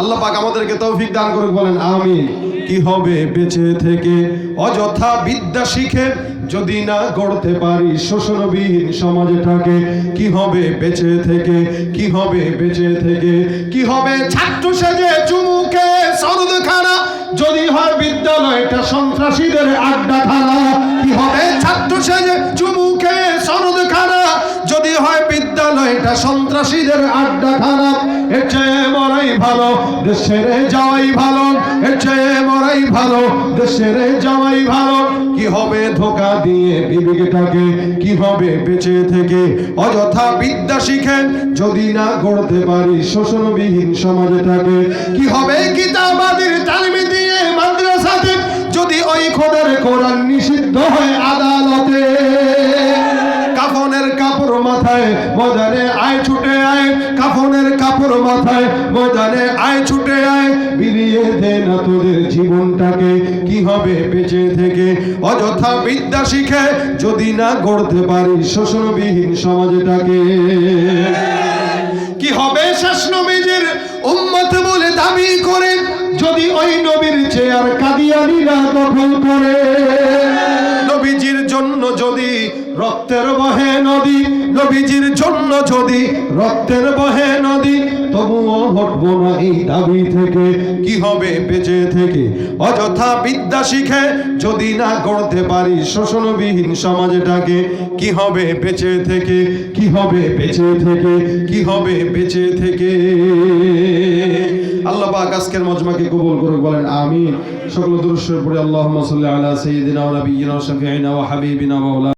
আল্লাহ পাক আমাদেরকে তৌফিক দান করে বলেন আমিন। কি হবে বেঁচে থেকে? অযথা বিদ্যা শিখে যদি না গড়তে পারি, শোষণবিহীন সমাজটাকে কি হবে বেঁচে থেকে? কি হবে বেঁচে থেকে? কি হবে ছাত্র সেজে চুমুকে সরদ খানা যদি হয় বিদ্যালয়টা সন্ত্রাসীদের আড্ডা আড্ডাখানা। কি হবে ছাত্র সেজে চুমুকে সনদ খানা যদি হয় বিদ্যালয়টা সন্ত্রাসীদের আড্ডা আড্ডাখানা এর চেয়ে মরাই ভালো দেশের যাওয়াই ভালো চেয়ে মরাই ভালো। দেশের যাওয়াই ভালো, কি হবে ধোকা দিয়ে বিবেকটাকে? কি হবে বেঁচে থেকে? অযথা বিদ্যা শিখেন, যদি না গড়তে পারি শোষণবিহীন সমাজটাকে। কি হবে কিতাবাদের তালিমে দিয়ে মাদ্রাসাতে, যদি ওই খোদার কোরআন নিষিদ্ধ হয় আদালতে? কাফনের কাপড় মাথায় ময়দানে আয় ছুটে কাফনের কাপড় মাথায় ময়দানে আয়, ছুটে আয়। বিলিয়ে দে না তোদের জীবনটাকে, কি হবে বেঁচে থেকে? অযথা বিদ্যা শিখে যদি না গড়তে পারি শোষণবিহীন সমাজটাকে। কি হবে শেষ নবীজির উম্মত বলে দাবি করে? যদি ওই নবীর চেয়ার কাদিয়ানিরা দখল করে। নবীজির জন্য যদি রক্তের বহে নদী নবীজির জন্য যদি রক্তের বহে নদী, তবুও হটবো না এই দাবি থেকে। কি হবে বেঁচে থেকে? অযথা বিদ্যা শিখে যদি না গড়তে পারি শোষণবিহীন সমাজটাকে, কি হবে বেঁচে থেকে? কি হবে বেঁচে থেকে? কি হবে বেঁচে থেকে? আল্লাহ পাক আজকের মজমাকে কবুল করে বলেন আমিন। সকল দুরুশ্বর পড়ে আল্লাহুম্মা সাল্লি আলা সাইয়্যিদিনা ওয়া নাবিয়্যিনা ওয়া শাফিঈনা ওয়া হাবিবিনা মাওলানা।